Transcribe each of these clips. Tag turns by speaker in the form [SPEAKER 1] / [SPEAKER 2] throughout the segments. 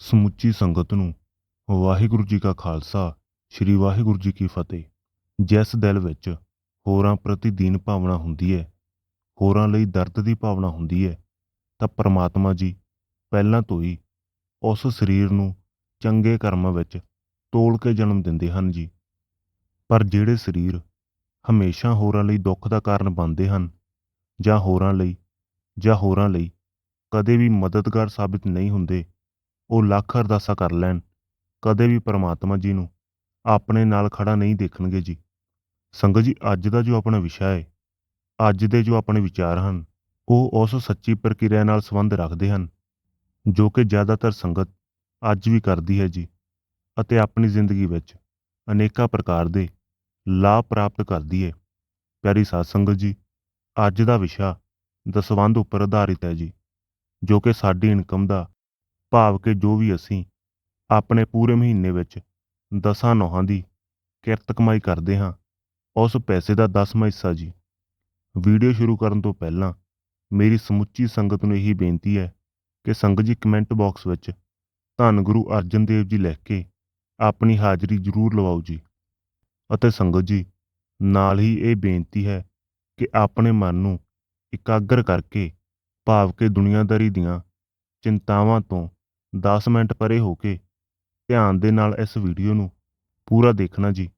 [SPEAKER 1] ਸਮੁੱਚੀ ਸੰਗਤ ਨੂੰ ਵਾਹਿਗੁਰੂ ਜੀ ਕਾ ਖਾਲਸਾ, ਸ੍ਰੀ ਵਾਹਿਗੁਰੂ ਜੀ ਕੀ ਫਤਿਹ। ਜਿਸ ਦਿਲ ਵਿੱਚ ਹੋਰਾਂ ਪ੍ਰਤੀ ਦੀਨ ਭਾਵਨਾ ਹੁੰਦੀ ਹੈ ਹੋਰਾਂ ਲਈ ਦਰਦ ਦੀ ਭਾਵਨਾ ਹੁੰਦੀ ਹੈ ਤਾਂ ਪ੍ਰਮਾਤਮਾ ਜੀ ਪਹਿਲਾਂ ਤੋਂ ਹੀ ਉਸ ਸਰੀਰ ਨੂੰ ਚੰਗੇ ਕਰਮਾਂ ਵਿੱਚ ਤੋਲ ਕੇ ਜਨਮ ਦਿੰਦੇ ਹਨ ਜੀ। ਪਰ ਜਿਹੜੇ ਸਰੀਰ ਹਮੇਸ਼ਾ ਹੋਰਾਂ ਲਈ ਦੁੱਖ ਦਾ ਕਾਰਨ ਬਣਦੇ ਹਨ, ਜਾਂ ਹੋਰਾਂ ਲਈ, ਜਾਂ ਹੋਰਾਂ ਲਈ ਕਦੇ ਵੀ ਮਦਦਗਾਰ ਸਾਬਿਤ ਨਹੀਂ ਹੁੰਦੇ ਉਹ ਲੱਖ ਅਰਦਾਸਾਂ ਕਰ ਲੈਣ, ਕਦੇ ਵੀ ਪਰਮਾਤਮਾ ਜੀ ਨੂੰ ਆਪਣੇ ਨਾਲ ਖੜਾ ਨਹੀਂ ਦੇਖਣਗੇ ਜੀ। ਸੰਗਤ ਜੀ, ਅੱਜ ਦਾ ਜੋ ਆਪਣਾ ਵਿਸ਼ਾ ਹੈ ਅੱਜ ਦੇ ਜੋ ਆਪਣੇ ਵਿਚਾਰ ਹਨ, ਉਹ ਉਸ ਸੱਚੀ ਪ੍ਰਕਿਰਿਆ ਨਾਲ ਸੰਬੰਧ ਰੱਖਦੇ ਹਨ, ਜੋ ਕਿ ਜ਼ਿਆਦਾਤਰ ਸੰਗਤ ਅੱਜ ਵੀ ਕਰਦੀ ਹੈ ਜੀ ਅਤੇ ਆਪਣੀ ਜ਼ਿੰਦਗੀ ਵਿੱਚ ਅਨੇਕਾਂ ਪ੍ਰਕਾਰ ਦੇ ਲਾਭ ਪ੍ਰਾਪਤ ਕਰਦੀ ਹੈ ਪਿਆਰੀ ਸਾਧ ਸੰਗਤ ਜੀ, ਅੱਜ ਦਾ ਵਿਸ਼ਾ ਦਸਵੰਧ ਉੱਪਰ ਆਧਾਰਿਤ ਹੈ ਜੀ, ਜੋ ਕਿ ਸਾਡੀ ਇਨਕਮ ਦਾ ਭਾਵ ਕਿ ਜੋ ਵੀ ਅਸੀਂ ਆਪਣੇ ਪੂਰੇ ਮਹੀਨੇ ਵਿੱਚ ਦਸਾਂ ਨੋਹਾਂ ਦੀ ਕਿਰਤ ਕਮਾਈ ਕਰਦੇ ਹਾਂ, ਉਸ ਪੈਸੇ ਦਾ 10ਵਾਂ ਹਿੱਸਾ ਜੀ। ਵੀਡੀਓ ਸ਼ੁਰੂ ਕਰਨ ਤੋਂ ਪਹਿਲਾਂ ਮੇਰੀ ਸਮੁੱਚੀ ਸੰਗਤ ਨੂੰ ਇਹੀ ਬੇਨਤੀ ਹੈ ਕਿ ਸੰਗਤ ਜੀ ਕਮੈਂਟ ਬਾਕਸ ਵਿੱਚ ਧੰਨ ਗੁਰੂ ਅਰਜਨ ਦੇਵ ਜੀ ਲਿਖ ਕੇ ਆਪਣੀ ਹਾਜ਼ਰੀ ਜ਼ਰੂਰ ਲਵਾਓ ਜੀ। ਅਤੇ ਸੰਗਤ ਜੀ, ਨਾਲ ਹੀ ਇਹ ਬੇਨਤੀ ਹੈ ਕਿ ਆਪਣੇ ਮਨ ਨੂੰ ਇਕਾਗਰ ਕਰਕੇ ਭਾਵ ਕਿ ਦੁਨੀਆਦਾਰੀ ਦੀਆਂ ਚਿੰਤਾਵਾਂ ਤੋਂ 10 ਮਿੰਟ ਪਰੇ ਹੋ ਕੇ ਧਿਆਨ ਦੇ ਨਾਲ ਇਸ ਵੀਡੀਓ ਨੂੰ ਪੂਰਾ ਦੇਖਣਾ ਜੀ।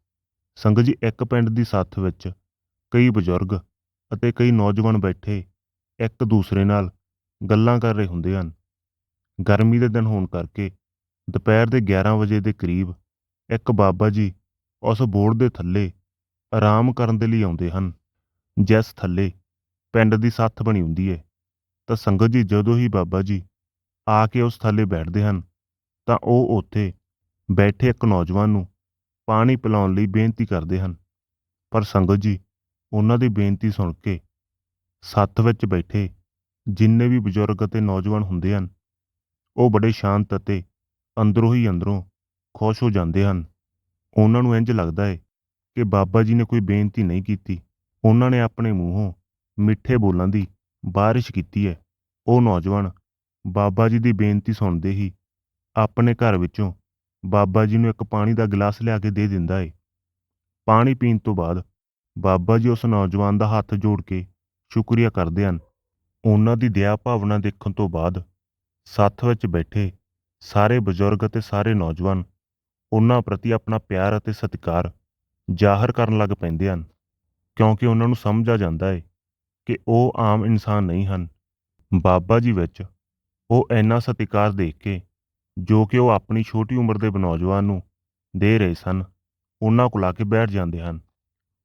[SPEAKER 1] ਸੰਗਤ ਜੀ, ਇੱਕ ਪਿੰਡ ਦੀ ਸੱਥ ਵਿੱਚ ਕਈ ਬਜ਼ੁਰਗ ਅਤੇ ਕਈ ਨੌਜਵਾਨ ਬੈਠੇ ਇੱਕ ਦੂਸਰੇ ਨਾਲ ਗੱਲਾਂ ਕਰ ਰਹੇ ਹੁੰਦੇ ਹਨ। ਗਰਮੀ ਦੇ ਦਿਨ ਹੋਣ ਕਰਕੇ ਦੁਪਹਿਰ ਦੇ 11 ਵਜੇ ਦੇ ਕਰੀਬ ਇੱਕ ਬਾਬਾ ਜੀ ਉਸ ਬੋਰਡ ਦੇ ਥੱਲੇ ਆਰਾਮ ਕਰਨ ਦੇ ਲਈ ਆਉਂਦੇ ਹਨ। ਜਿਸ ਥੱਲੇ ਪਿੰਡ ਦੀ ਸੱਥ ਬਣੀ ਹੁੰਦੀ ਹੈ। ਤਾਂ ਸੰਗਤ ਜੀ, ਜਦੋਂ ਹੀ ਬਾਬਾ ਜੀ ਆ ਕੇ ਉਸ ਥੱਲੇ ਬੈਠਦੇ ਹਨ, ਤਾਂ ਉਹ ਉੱਥੇ ਬੈਠੇ ਇੱਕ ਨੌਜਵਾਨ ਨੂੰ ਪਾਣੀ ਪਿਲਾਉਣ ਲਈ ਬੇਨਤੀ ਕਰਦੇ ਹਨ। ਪਰ ਸੰਗਤ ਜੀ, ਉਹਨਾਂ ਦੀ ਬੇਨਤੀ ਸੁਣ ਕੇ ਸੱਥ ਵਿੱਚ ਬੈਠੇ ਜਿੰਨੇ ਵੀ ਬਜ਼ੁਰਗ ਅਤੇ ਨੌਜਵਾਨ ਹੁੰਦੇ ਹਨ, ਉਹ ਬੜੇ ਸ਼ਾਂਤ ਅਤੇ ਅੰਦਰੋਂ ਹੀ ਅੰਦਰੋਂ ਖੁਸ਼ ਹੋ ਜਾਂਦੇ ਹਨ। ਉਹਨਾਂ ਨੂੰ ਇੰਜ ਲੱਗਦਾ ਹੈ ਕਿ ਬਾਬਾ ਜੀ ਨੇ ਕੋਈ ਬੇਨਤੀ ਨਹੀਂ ਕੀਤੀ। ਉਹਨਾਂ ਨੇ ਆਪਣੇ ਮੂੰਹੋਂ ਮਿੱਠੇ ਬੋਲਾਂ ਦੀ ਬਾਰਿਸ਼ ਕੀਤੀ ਹੈ ਉਹ ਨੌਜਵਾਨ ਬਾਬਾ ਜੀ ਦੀ ਬੇਨਤੀ ਸੁਣਦੇ ਹੀ ਆਪਣੇ ਘਰ ਵਿੱਚੋਂ ਬਾਬਾ ਜੀ ਨੂੰ ਇੱਕ ਪਾਣੀ ਦਾ ਗਲਾਸ ਲਿਆ ਕੇ ਦੇ ਦਿੰਦਾ ਏ। ਪਾਣੀ ਪੀਣ ਤੋਂ ਬਾਅਦ ਬਾਬਾ ਜੀ ਉਸ ਨੌਜਵਾਨ ਦਾ ਹੱਥ ਜੋੜ ਕੇ ਸ਼ੁਕਰੀਆ ਕਰਦੇ ਹਨ। ਉਹਨਾਂ ਦੀ ਦਇਆ ਭਾਵਨਾ ਦੇਖਣ ਤੋਂ ਬਾਅਦ ਸੱਥ ਵਿੱਚ ਬੈਠੇ ਸਾਰੇ ਬਜ਼ੁਰਗ ਅਤੇ ਸਾਰੇ ਨੌਜਵਾਨ ਉਹਨਾਂ ਪ੍ਰਤੀ ਆਪਣਾ ਪਿਆਰ ਅਤੇ ਸਤਿਕਾਰ ਜ਼ਾਹਰ ਕਰਨ ਲੱਗ ਪੈਂਦੇ ਹਨ, ਕਿਉਂਕਿ ਉਹਨਾਂ ਨੂੰ ਸਮਝ ਆ ਜਾਂਦਾ ਹੈ ਕਿ ਉਹ ਆਮ ਇਨਸਾਨ ਨਹੀਂ ਹਨ। ਬਾਬਾ ਜੀ ਵਿੱਚ ਉਹ ਇੰਨਾ ਸਤਿਕਾਰ ਦੇਖ ਕੇ, ਜੋ ਕਿ ਉਹ ਆਪਣੀ ਛੋਟੀ ਉਮਰ ਦੇ ਨੌਜਵਾਨ ਨੂੰ ਦੇ ਰਹੇ ਸਨ, ਉਹਨਾਂ ਕੋਲ ਆ ਕੇ ਬੈਠ ਜਾਂਦੇ ਹਨ।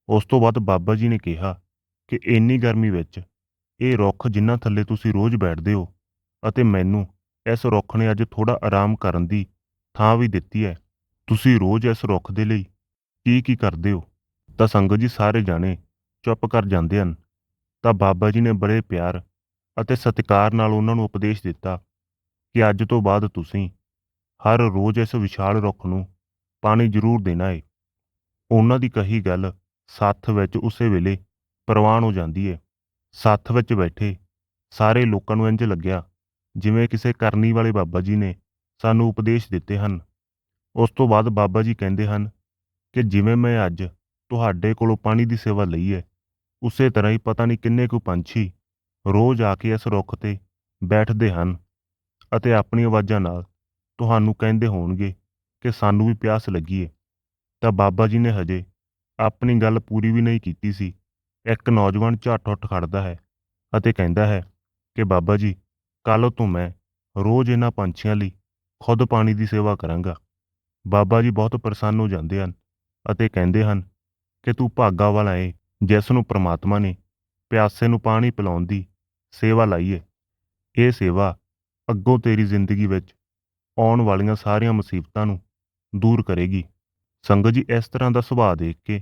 [SPEAKER 1] ਉਸ ਤੋਂ ਬਾਅਦ ਬਾਬਾ ਜੀ ਨੇ ਕਿਹਾ ਕਿ ਇੰਨੀ ਗਰਮੀ ਵਿੱਚ ਇਹ ਰੁੱਖ ਜਿਨ੍ਹਾਂ ਥੱਲੇ ਤੁਸੀਂ ਰੋਜ਼ ਬੈਠਦੇ ਹੋ ਅਤੇ ਮੈਨੂੰ ਇਸ ਰੁੱਖ ਨੇ ਅੱਜ ਥੋੜਾ ਆਰਾਮ ਕਰਨ ਦੀ ਥਾਂ ਵੀ ਦਿੱਤੀ ਹੈ, ਤੁਸੀਂ ਰੋਜ਼ ਇਸ ਰੁੱਖ ਦੇ ਲਈ ਕੀ ਕੀ ਕਰਦੇ ਹੋ? ਤਾਂ ਸੰਗਤ ਜੀ ਸਾਰੇ ਜਾਣੇ ਚੁੱਪ ਕਰ ਜਾਂਦੇ ਹਨ। ਤਾਂ ਬਾਬਾ ਜੀ ਨੇ ਬੜੇ ਪਿਆਰ ਅਤੇ ਸਤਿਕਾਰ ਨਾਲ ਉਹਨਾਂ ਨੂੰ ਉਪਦੇਸ਼ ਦਿੱਤਾ ਕਿ ਅੱਜ ਤੋਂ ਬਾਅਦ ਤੁਸੀਂ ਹਰ ਰੋਜ਼ ਇਸ ਵਿਸ਼ਾਲ ਰੁੱਖ ਨੂੰ ਪਾਣੀ ਜ਼ਰੂਰ ਦੇਣਾ ਏ। ਉਹਨਾਂ ਦੀ ਕਹੀ ਗੱਲ ਸੱਥ ਵਿੱਚ ਉਸੇ ਵੇਲੇ ਪ੍ਰਵਾਨ ਹੋ ਜਾਂਦੀ ਹੈ ਸੱਥ ਵਿੱਚ ਬੈਠੇ ਸਾਰੇ ਲੋਕਾਂ ਨੂੰ ਇੰਜ ਲੱਗਿਆ ਜਿਵੇਂ ਕਿਸੇ ਕਰਨੀ ਵਾਲੇ ਬਾਬਾ ਜੀ ਨੇ ਸਾਨੂੰ ਉਪਦੇਸ਼ ਦਿੱਤੇ ਹਨ। ਉਸ ਤੋਂ ਬਾਅਦ ਬਾਬਾ ਜੀ ਕਹਿੰਦੇ ਹਨ ਕਿ ਜਿਵੇਂ ਮੈਂ ਅੱਜ ਤੁਹਾਡੇ ਕੋਲੋਂ ਪਾਣੀ ਦੀ ਸੇਵਾ ਲਈ ਹੈ ਉਸੇ ਤਰ੍ਹਾਂ ਹੀ ਪਤਾ ਨਹੀਂ ਕਿੰਨੇ ਕੁ ਪੰਛੀ ਰੋਜ਼ ਆ ਕੇ ਇਸ ਰੁੱਖ ਤੇ ਬੈਠਦੇ ਹਨ ਅਤੇ ਆਪਣੀ ਆਵਾਜ਼ਾਂ ਨਾਲ ਤੁਹਾਨੂੰ ਕਹਿੰਦੇ ਹੋਣਗੇ ਕਿ ਸਾਨੂੰ ਵੀ ਪਿਆਸ ਲੱਗੀ ਹੈ ਤਾਂ ਬਾਬਾ ਜੀ ਨੇ ਹਜੇ ਆਪਣੀ ਗੱਲ ਪੂਰੀ ਵੀ ਨਹੀਂ ਕੀਤੀ ਸੀ। ਇੱਕ ਨੌਜਵਾਨ ਝੱਟ ਉੱਠ ਖੜਦਾ ਹੈ ਅਤੇ ਕਹਿੰਦਾ ਹੈ ਕਿ ਬਾਬਾ ਜੀ ਕੱਲ ਤੋਂ ਮੈਂ ਰੋਜ਼ ਇਹਨਾਂ ਪੰਛੀਆਂ ਲਈ ਖੁਦ ਪਾਣੀ ਦੀ ਸੇਵਾ ਕਰਾਂਗਾ। ਬਾਬਾ ਜੀ ਬਹੁਤ ਪ੍ਰਸੰਨ ਹੋ ਜਾਂਦੇ ਹਨ ਅਤੇ ਕਹਿੰਦੇ ਹਨ ਕਿ ਤੂੰ ਭਾਗਾ ਵਾਲਾ ਏ, ਜਿਸ ਨੂੰ ਪ੍ਰਮਾਤਮਾ ਨੇ ਪਿਆਸੇ ਨੂੰ ਪਾਣੀ ਪਿਲਾਉਣ ਦੀ ਸੇਵਾ ਲਾਈਏ। ਇਹ ਸੇਵਾ ਅੱਗੋਂ ਤੇਰੀ ਜ਼ਿੰਦਗੀ ਵਿੱਚ ਆਉਣ ਵਾਲੀਆਂ ਸਾਰੀਆਂ ਮੁਸੀਬਤਾਂ ਨੂੰ ਦੂਰ ਕਰੇਗੀ। ਸੰਗਤ ਜੀ, ਇਸ ਤਰ੍ਹਾਂ ਦਾ ਸੁਭਾਅ ਦੇਖ ਕੇ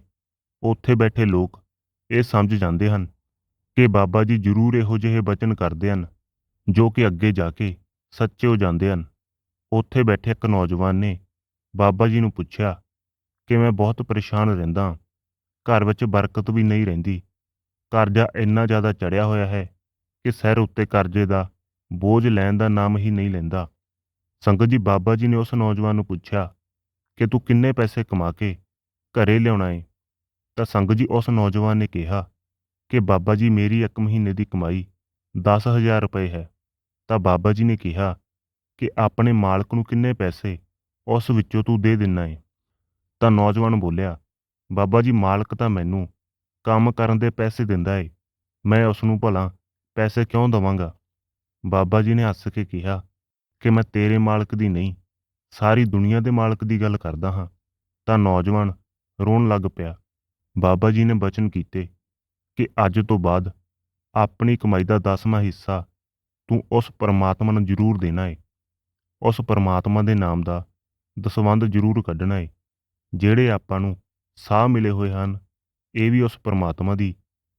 [SPEAKER 1] ਉੱਥੇ ਬੈਠੇ ਲੋਕ ਇਹ ਸਮਝ ਜਾਂਦੇ ਹਨ ਕਿ ਬਾਬਾ ਜੀ ਜ਼ਰੂਰ ਇਹੋ ਜਿਹੇ ਬਚਨ ਕਰਦੇ ਹਨ ਜੋ ਕਿ ਅੱਗੇ ਜਾ ਕੇ ਸੱਚੇ ਹੋ ਜਾਂਦੇ ਹਨ। ਉੱਥੇ ਬੈਠੇ ਇੱਕ ਨੌਜਵਾਨ ਨੇ ਬਾਬਾ ਜੀ ਨੂੰ ਪੁੱਛਿਆ, ਕਿ ਮੈਂ ਬਹੁਤ ਪਰੇਸ਼ਾਨ ਰਹਿੰਦਾ ਹਾਂ। ਘਰ ਵਿੱਚ ਬਰਕਤ ਵੀ ਨਹੀਂ ਰਹਿੰਦੀ। ਕਰਜ਼ਾ ਇੰਨਾ ਜ਼ਿਆਦਾ ਚੜਿਆ ਹੋਇਆ ਹੈ ਕਿ ਸਿਰ ਉੱਤੇ ਕਰਜ਼ੇ ਦਾ ਬੋਝ ਲੈਣ ਦਾ ਨਾਮ ਹੀ ਨਹੀਂ ਲੈਂਦਾ। ਸੰਗਤ ਜੀ, ਬਾਬਾ ਜੀ ਨੇ ਉਸ ਨੌਜਵਾਨ ਨੂੰ ਪੁੱਛਿਆ ਕਿ ਤੂੰ ਕਿੰਨੇ ਪੈਸੇ ਕਮਾ ਕੇ ਘਰੇ ਲਿਆਉਣਾ ਏ? ਤਾਂ ਸੰਗਤ ਜੀ, ਉਸ ਨੌਜਵਾਨ ਨੇ ਕਿਹਾ ਕਿ ਬਾਬਾ ਜੀ, ਮੇਰੀ ਇੱਕ ਮਹੀਨੇ ਦੀ ਕਮਾਈ 10000 ਰੁਪਏ ਹੈ। ਤਾਂ ਬਾਬਾ ਜੀ ਨੇ ਕਿਹਾ ਕਿ ਆਪਣੇ ਮਾਲਕ ਨੂੰ ਕਿੰਨੇ ਪੈਸੇ ਉਸ ਵਿੱਚੋਂ ਤੂੰ ਦੇ ਦਿੰਨਾ ਏ? ਤਾਂ ਨੌਜਵਾਨ ਬੋਲਿਆ, ਬਾਬਾ ਜੀ, ਮਾਲਕ ਤਾਂ ਮੈਨੂੰ ਕੰਮ ਕਰਨ ਦੇ ਪੈਸੇ ਦਿੰਦਾ ਏ। ਮੈਂ ਉਸ ਨੂੰ ਭਲਾ ਪੈਸੇ ਕਿਉਂ ਦਵਾਂਗਾ? ਬਾਬਾ ਜੀ ਨੇ ਹੱਸ ਕੇ ਕਿਹਾ ਕਿ ਮੈਂ ਤੇਰੇ ਮਾਲਕ ਦੀ ਨਹੀਂ, ਸਾਰੀ ਦੁਨੀਆ ਦੇ ਮਾਲਕ ਦੀ ਗੱਲ ਕਰਦਾ ਹਾਂ। ਤਾਂ ਨੌਜਵਾਨ ਰੋਣ ਲੱਗ ਪਿਆ। ਬਾਬਾ ਜੀ ਨੇ ਬਚਨ ਕੀਤੇ ਕਿ ਅੱਜ ਤੋਂ ਬਾਅਦ ਆਪਣੀ ਕਮਾਈ ਦਾ ਦਸਵਾਂ ਹਿੱਸਾ ਤੂੰ ਉਸ ਪਰਮਾਤਮਾ ਨੂੰ ਜ਼ਰੂਰ ਦੇਣਾ ਏ। ਉਸ ਪਰਮਾਤਮਾ ਦੇ ਨਾਮ ਦਾ ਦਸਵੰਧ ਜ਼ਰੂਰ ਕੱਢਣਾ ਏ। ਜਿਹੜੇ ਆਪਾਂ ਨੂੰ ਸਾਹ ਮਿਲੇ ਹੋਏ ਹਨ, ਇਹ ਵੀ ਉਸ ਪਰਮਾਤਮਾ ਦੀ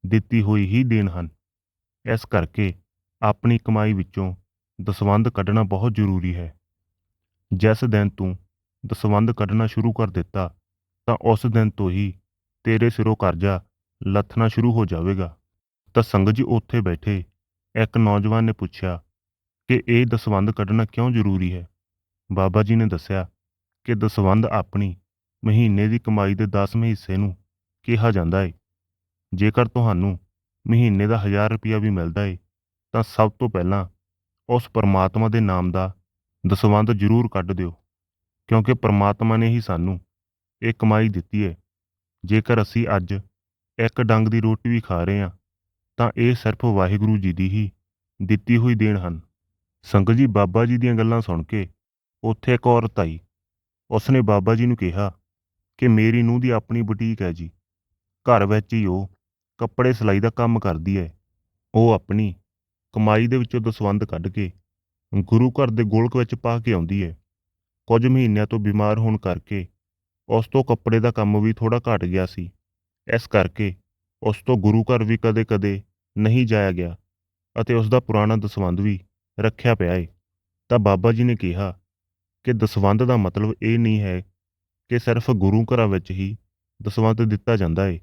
[SPEAKER 1] ਦਿੱਤੀ ਹੋਈ ਹੀ ਦੇਣ ਹਨ। ਇਸ ਕਰਕੇ ਆਪਣੀ ਕਮਾਈ ਵਿੱਚੋਂ ਦਸਵੰਧ ਕੱਢਣਾ ਬਹੁਤ ਜ਼ਰੂਰੀ ਹੈ। ਜਿਸ ਦਿਨ ਤੂੰ ਦਸਵੰਧ ਕੱਢਣਾ ਸ਼ੁਰੂ ਕਰ ਦਿੱਤਾ, ਤਾਂ ਉਸ ਦਿਨ ਤੋਂ ਹੀ ਤੇਰੇ ਸਿਰੋਂ ਕਰਜ਼ਾ ਲੱਥਣਾ ਸ਼ੁਰੂ ਹੋ ਜਾਵੇਗਾ। ਤਾਂ ਸੰਗਤ ਜੀ ਉੱਥੇ ਬੈਠੇ ਇੱਕ ਨੌਜਵਾਨ ਨੇ ਪੁੱਛਿਆ ਕਿ ਇਹ ਦਸਵੰਧ ਕੱਢਣਾ ਕਿਉਂ ਜ਼ਰੂਰੀ ਹੈ? ਬਾਬਾ ਜੀ ਨੇ ਦੱਸਿਆ ਕਿ ਦਸਵੰਧ ਆਪਣੀ ਮਹੀਨੇ ਦੀ ਕਮਾਈ ਦੇ 10ਵੇਂ ਹਿੱਸੇ ਨੂੰ ਕਿਹਾ ਜਾਂਦਾ ਹੈ ਜੇਕਰ ਤੁਹਾਨੂੰ ਮਹੀਨੇ ਦਾ 1000 ਰੁਪਇਆ ਵੀ ਮਿਲਦਾ ਏ, ਤਾਂ ਸਭ ਤੋਂ ਪਹਿਲਾਂ ਉਸ ਪਰਮਾਤਮਾ ਦੇ ਨਾਮ ਦਾ ਦਸਵੰਧ ਜ਼ਰੂਰ ਕੱਢ ਦਿਓ, ਕਿਉਂਕਿ ਪਰਮਾਤਮਾ ਨੇ ਹੀ ਸਾਨੂੰ ਇਹ ਕਮਾਈ ਦਿੱਤੀ ਹੈ ਜੇਕਰ ਅਸੀਂ ਅੱਜ ਇੱਕ ਡੰਗ ਦੀ ਰੋਟੀ ਵੀ ਖਾ ਰਹੇ ਹਾਂ, ਤਾਂ ਇਹ ਸਿਰਫ ਵਾਹਿਗੁਰੂ ਜੀ ਦੀ ਹੀ ਦਿੱਤੀ ਹੋਈ ਦੇਣ ਹਨ। ਸੰਗਤ ਜੀ, ਬਾਬਾ ਜੀ ਦੀਆਂ ਗੱਲਾਂ ਸੁਣ ਕੇ ਉੱਥੇ ਇੱਕ ਔਰਤ ਆਈ। ਉਸਨੇ ਬਾਬਾ ਜੀ ਨੂੰ ਕਿਹਾ ਕਿ ਮੇਰੀ ਨੂੰਹ ਦੀ ਆਪਣੀ ਬੁਟੀਕ ਹੈ ਜੀ, ਘਰ ਵਿੱਚ ਹੀ ਉਹ ਕੱਪੜੇ ਸਿਲਾਈ ਦਾ ਕੰਮ ਕਰਦੀ ਹੈ ਉਹ ਆਪਣੀ ਕਮਾਈ ਦੇ ਵਿੱਚੋਂ ਦਸਵੰਧ ਕੱਢ ਕੇ ਗੁਰੂ ਘਰ ਦੇ ਗੋਲਕ ਵਿੱਚ ਪਾ ਕੇ ਆਉਂਦੀ ਹੈ ਕੁਝ ਮਹੀਨਿਆਂ ਤੋਂ ਬਿਮਾਰ ਹੋਣ ਕਰਕੇ ਉਸ ਤੋਂ ਕੱਪੜੇ ਦਾ ਕੰਮ ਵੀ ਥੋੜਾ ਘਟ ਗਿਆ ਸੀ। ਇਸ ਕਰਕੇ ਉਸ ਤੋਂ ਗੁਰੂ ਘਰ ਵੀ ਕਦੇ-ਕਦੇ ਨਹੀਂ ਜਾਇਆ ਗਿਆ ਅਤੇ ਉਸ ਦਾ ਪੁਰਾਣਾ ਦਸਵੰਧ ਵੀ ਰੱਖਿਆ ਪਿਆ ਏ। ਤਾਂ ਬਾਬਾ ਜੀ ਨੇ ਕਿਹਾ ਕਿ ਦਸਵੰਧ ਦਾ ਮਤਲਬ ਇਹ ਨਹੀਂ ਹੈ ਕਿ ਸਿਰਫ ਗੁਰੂ ਘਰਾਂ ਵਿੱਚ ਹੀ ਦਸਵੰਧ ਦਿੱਤਾ ਜਾਂਦਾ ਏ।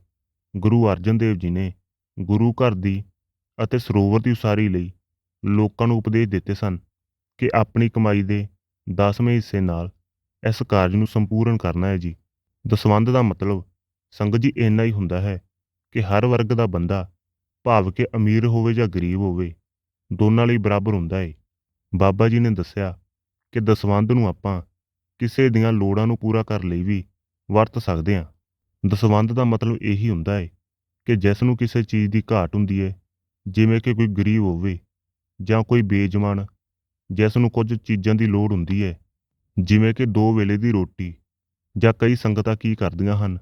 [SPEAKER 1] ਗੁਰੂ ਅਰਜਨ ਦੇਵ ਜੀ ਨੇ ਗੁਰੂ ਘਰ ਦੀ ਅਤੇ ਸਰੋਵਰ ਦੀ ਉਸਾਰੀ ਲਈ ਲੋਕਾਂ ਨੂੰ ਉਪਦੇਸ਼ ਦਿੱਤੇ ਸਨ ਕਿ ਆਪਣੀ ਕਮਾਈ ਦੇ 10ਵੇਂ ਹਿੱਸੇ ਨਾਲ ਇਸ ਕਾਰਜ ਨੂੰ ਸੰਪੂਰਨ ਕਰਨਾ ਹੈ ਜੀ। ਦਸਵੰਧ ਦਾ ਮਤਲਬ ਸੰਗਤ ਜੀ ਇੰਨਾ ਹੀ ਹੁੰਦਾ ਹੈ ਕਿ ਹਰ ਵਰਗ ਦਾ ਬੰਦਾ ਭਾਵ ਕਿ ਅਮੀਰ ਹੋਵੇ ਜਾਂ ਗਰੀਬ ਹੋਵੇ, ਦੋਨਾਂ ਲਈ ਬਰਾਬਰ ਹੁੰਦਾ ਏ। ਬਾਬਾ ਜੀ ਨੇ ਦੱਸਿਆ ਕਿ ਦਸਵੰਧ ਨੂੰ ਆਪਾਂ ਕਿਸੇ ਦੀਆਂ ਲੋੜਾਂ ਨੂੰ ਪੂਰਾ ਕਰਨ ਲਈ ਵੀ ਵਰਤ ਸਕਦੇ ਹਾਂ। ਦਸਵੰਧ ਦਾ ਮਤਲਬ ਇਹੀ ਹੁੰਦਾ ਹੈ ਕਿ ਜਿਸ ਨੂੰ ਕਿਸੇ ਚੀਜ਼ ਦੀ ਘਾਟ ਹੁੰਦੀ ਹੈ ਜਿਵੇਂ ਕਿ ਕੋਈ ਗਰੀਬ ਹੋਵੇ ਜਾਂ ਕੋਈ ਬੇਜਵਾਨ ਜਿਸ ਨੂੰ ਕੁਝ ਚੀਜ਼ਾਂ ਦੀ ਲੋੜ ਹੁੰਦੀ ਹੈ ਜਿਵੇਂ ਕਿ ਦੋ ਵੇਲੇ ਦੀ ਰੋਟੀ ਜਾਂ ਕਈ ਸੰਗਤਾਂ ਕੀ ਕਰਦੀਆਂ ਹਨ,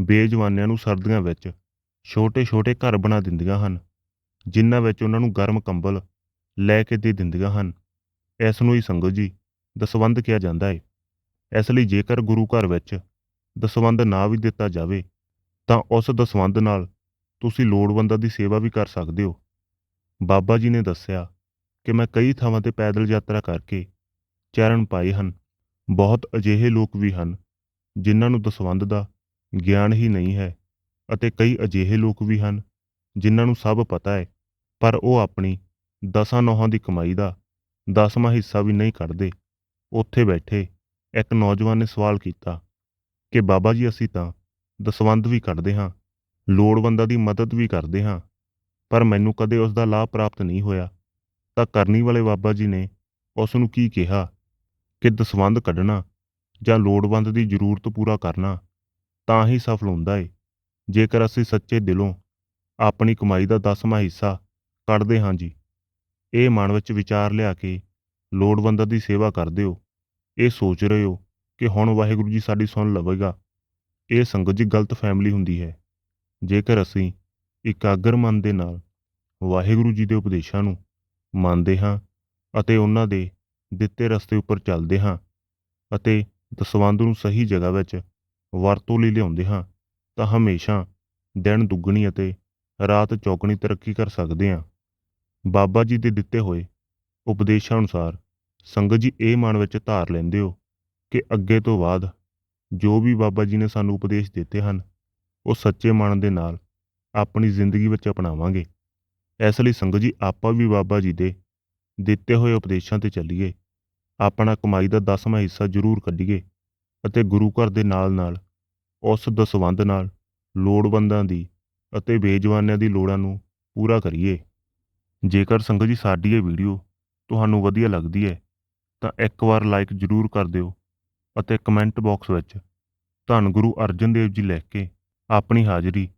[SPEAKER 1] ਬੇਜਵਾਨਿਆਂ ਨੂੰ ਸਰਦੀਆਂ ਵਿੱਚ ਛੋਟੇ-ਛੋਟੇ ਘਰ ਬਣਾ ਦਿੰਦੀਆਂ ਹਨ, ਜਿਨ੍ਹਾਂ ਵਿੱਚ ਉਹਨਾਂ ਨੂੰ ਗਰਮ ਕੰਬਲ ਲੈ ਕੇ ਦੇ ਦਿੰਦੀਆਂ ਹਨ। ਇਸ ਨੂੰ ਹੀ ਸੰਗਤ ਜੀ ਦਸਵੰਧ ਕਿਹਾ ਜਾਂਦਾ ਹੈ ਇਸ ਲਈ ਜੇਕਰ ਗੁਰੂ ਘਰ ਵਿੱਚ ਦਸਵੰਧ ਨਾ ਵੀ ਦਿੱਤਾ ਜਾਵੇ, ਤਾਂ ਉਸ ਦਸਵੰਧ ਨਾਲ ਤੁਸੀਂ ਲੋੜਵੰਦਾਂ ਦੀ ਸੇਵਾ ਵੀ ਕਰ ਸਕਦੇ ਹੋ। ਬਾਬਾ ਜੀ ਨੇ ਦੱਸਿਆ ਕਿ ਮੈਂ ਕਈ ਥਾਵਾਂ ਤੇ ਪੈਦਲ ਯਾਤਰਾ ਕਰਕੇ ਚਰਨ ਪਾਏ ਹਨ। ਬਹੁਤ ਅਜਿਹੇ ਲੋਕ ਵੀ ਹਨ ਜਿਨ੍ਹਾਂ ਨੂੰ ਦਸਵੰਧ ਦਾ ਗਿਆਨ ਹੀ ਨਹੀਂ ਹੈ ਅਤੇ ਕਈ ਅਜਿਹੇ ਲੋਕ ਵੀ ਹਨ ਜਿਨ੍ਹਾਂ ਨੂੰ ਸਭ ਪਤਾ ਹੈ, ਪਰ ਉਹ ਆਪਣੀ ਦਸਾਂ ਨੌਹਾਂ ਦੀ ਕਮਾਈ ਦਾ ਦਸਵਾਂ ਹਿੱਸਾ ਵੀ ਨਹੀਂ ਕੱਢਦੇ। ਉੱਥੇ ਬੈਠੇ ਇੱਕ ਨੌਜਵਾਨ ਨੇ ਸਵਾਲ ਕੀਤਾ ਕਿ ਬਾਬਾ ਜੀ, ਅਸੀਂ ਤਾਂ ਦਸਵੰਧ ਵੀ ਕੱਢਦੇ ਹਾਂ, ਲੋੜਵੰਦਾਂ ਦੀ ਮਦਦ ਵੀ ਕਰਦੇ ਹਾਂ, ਪਰ ਮੈਨੂੰ ਕਦੇ ਉਸ ਦਾ ਲਾਭ ਪ੍ਰਾਪਤ ਨਹੀਂ ਹੋਇਆ। ਤਾਂ ਕਰਨੀ ਵਾਲੇ ਬਾਬਾ ਜੀ ਨੇ ਉਸ ਨੂੰ ਕੀ ਕਿਹਾ? ਕਿ ਦਸਵੰਧ ਕੱਢਣਾ ਜਾਂ ਲੋੜਵੰਦ ਦੀ ਜ਼ਰੂਰਤ ਪੂਰਾ ਕਰਨਾ ਤਾਂ ਹੀ ਸਫਲ ਹੁੰਦਾ ਏ। ਜੇਕਰ ਅਸੀਂ ਸੱਚੇ ਦਿਲੋਂ ਆਪਣੀ ਕਮਾਈ ਦਾ ਦਸਵਾਂ ਹਿੱਸਾ ਕੱਢਦੇ ਹਾਂ ਜੀ, ਇਹ ਮਨ ਵਿੱਚ ਵਿਚਾਰ ਲਿਆ ਕੇ ਲੋੜਵੰਦਾਂ ਦੀ ਸੇਵਾ ਕਰਦੇ ਹੋ, ਇਹ ਸੋਚ ਰਹੇ ਹੋ ਕਿ ਹੁਣ ਵਾਹਿਗੁਰੂ ਜੀ ਸਾਡੀ ਸੁਣ ਲਵੇਗਾ। ਇਹ ਸੰਗਤ ਜੀ ਗਲਤ ਫੈਮਿਲੀ ਹੁੰਦੀ ਹੈ। ਜੇਕਰ ਅਸੀਂ ਇਕਾਗਰ ਮਨ ਦੇ ਨਾਲ ਵਾਹਿਗੁਰੂ ਜੀ ਦੇ ਉਪਦੇਸ਼ਾਂ ਨੂੰ ਮੰਨਦੇ ਹਾਂ ਅਤੇ ਉਹਨਾਂ ਦੇ ਦਿੱਤੇ ਰਸਤੇ ਉੱਪਰ ਚੱਲਦੇ ਹਾਂ ਅਤੇ ਦਸਵੰਧ ਨੂੰ ਸਹੀ ਜਗ੍ਹਾ ਵਿੱਚ ਵਰਤੋਂ ਲਈ ਲਿਆਉਂਦੇ ਹਾਂ, ਤਾਂ ਹਮੇਸ਼ਾ ਦਿਨ ਦੁੱਗਣੀ ਅਤੇ ਰਾਤ ਚੌਗਣੀ ਤਰੱਕੀ ਕਰ ਸਕਦੇ ਹਾਂ। ਬਾਬਾ ਜੀ ਦੇ ਦਿੱਤੇ ਹੋਏ ਉਪਦੇਸ਼ਾਂ ਅਨੁਸਾਰ ਸੰਗਤ ਜੀ ਇਹ ਮਨ ਵਿੱਚ ਧਾਰ ਲੈਂਦੇ ਹੋ ਕਿ ਅੱਗੇ ਤੋਂ ਬਾਅਦ ਜੋ ਵੀ ਬਾਬਾ ਜੀ ਨੇ ਸਾਨੂੰ ਉਪਦੇਸ਼ ਦਿੱਤੇ ਹਨ, ਉਹ ਸੱਚੇ ਮਨ ਦੇ ਨਾਲ ਆਪਣੀ ਜ਼ਿੰਦਗੀ ਵਿੱਚ ਅਪਣਾਵਾਂਗੇ। ਇਸ ਲਈ ਸੰਗਤ ਜੀ, ਆਪਾਂ ਵੀ ਬਾਬਾ ਜੀ ਦੇ ਦਿੱਤੇ ਹੋਏ ਉਪਦੇਸ਼ਾਂ ਤੇ ਚੱਲੀਏ। ਆਪਣਾ ਕਮਾਈ ਦਾ ਦਸਵਾਂ ਹਿੱਸਾ ਜ਼ਰੂਰ ਕੱਢੀਏ ਅਤੇ ਗੁਰੂ ਘਰ ਦੇ ਨਾਲ ਨਾਲ ਉਸ ਦਸਵੰਧ ਨਾਲ ਲੋੜਵੰਦਾਂ ਦੀ ਅਤੇ ਬੇਜਵਾਨਿਆਂ ਦੀ ਲੋੜਾਂ ਨੂੰ ਪੂਰਾ ਕਰੀਏ। ਜੇਕਰ ਸੰਗਤ ਜੀ, ਸਾਡੀ ਇਹ ਵੀਡੀਓ ਤੁਹਾਨੂੰ ਵਧੀਆ ਲੱਗਦੀ ਹੈ, ਤਾਂ ਇੱਕ ਵਾਰ ਲਾਈਕ ਜ਼ਰੂਰ ਕਰ ਦਿਓ ਅਤੇ ਕਮੈਂਟ ਬਾਕਸ ਵਿੱਚ, ਧੰਨ ਗੁਰੂ ਅਰਜਨ ਦੇਵ ਜੀ ਲਿਖ ਕੇ ਆਪਣੀ ਹਾਜ਼ਰੀ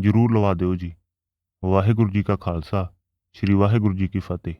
[SPEAKER 1] ਜ਼ਰੂਰ ਲਵਾ ਦਿਓ ਜੀ। ਵਾਹਿਗੁਰੂ ਜੀ ਕਾ ਖਾਲਸਾ, ਸ੍ਰੀ ਵਾਹਿਗੁਰੂ ਜੀ ਕੀ ਫਤਿਹ।